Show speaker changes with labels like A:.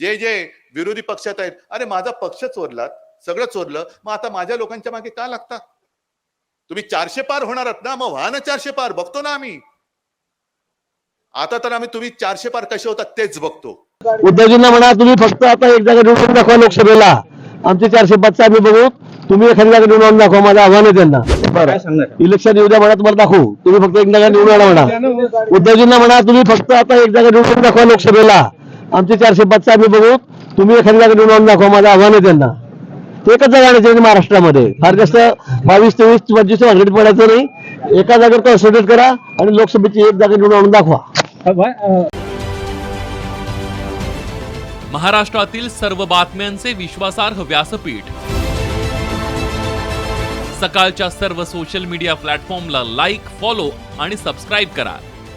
A: जे जे विरोधी पक्षात आहेत. अरे माझा पक्ष चोरलात सगळं चोरलं मग आता माझ्या लोकांच्या मागे का लागता? तुम्ही चारशे पार होणार आहात ना? मग व्हा ना चारशे पार बघतो ना आम्ही. आता तर आम्ही तुम्ही चारशे पार कसे होतात तेच बघतो.
B: उद्धवजींना म्हणा तुम्ही फक्त आता एक जागा निवडून दाखवा लोकसभेला. आमचे चारशे पाचचं आम्ही बघू. तुम्ही एखादी जागा निवडून दाखवा माझं आव्हान आहे त्यांना. बरं. इलेक्शन येऊ द्या म्हणा तुम्हाला दाखवू. तुम्ही फक्त एक जागा निवडून आणा म्हणा. उद्धवजींना म्हणा तुम्ही फक्त आता एक जागा निवडून दाखवा लोकसभेला. आमचे चारशे पाचचं आम्ही बघू. तुम्ही एखादी जागा निवडून दाखवा माझं आव्हान आहे त्यांना. ते एकच जागा आणायची महाराष्ट्रामध्ये. फार जास्त बावीस तेवीस पंचवीस हंड्रेड पडायचं नाही. एका जागेवर कॉन्सन्ट्रेट करा आणि लोकसभेची एक जागा निवडून आणून दाखवा.
C: महाराष्ट्रातील सर्व बातम्यांचे विश्वासार्ह व्यासपीठ. सकाळच्या सर्व सोशल मीडिया प्लॅटफॉर्मला लाईक फॉलो आणि सबस्क्राईब करा.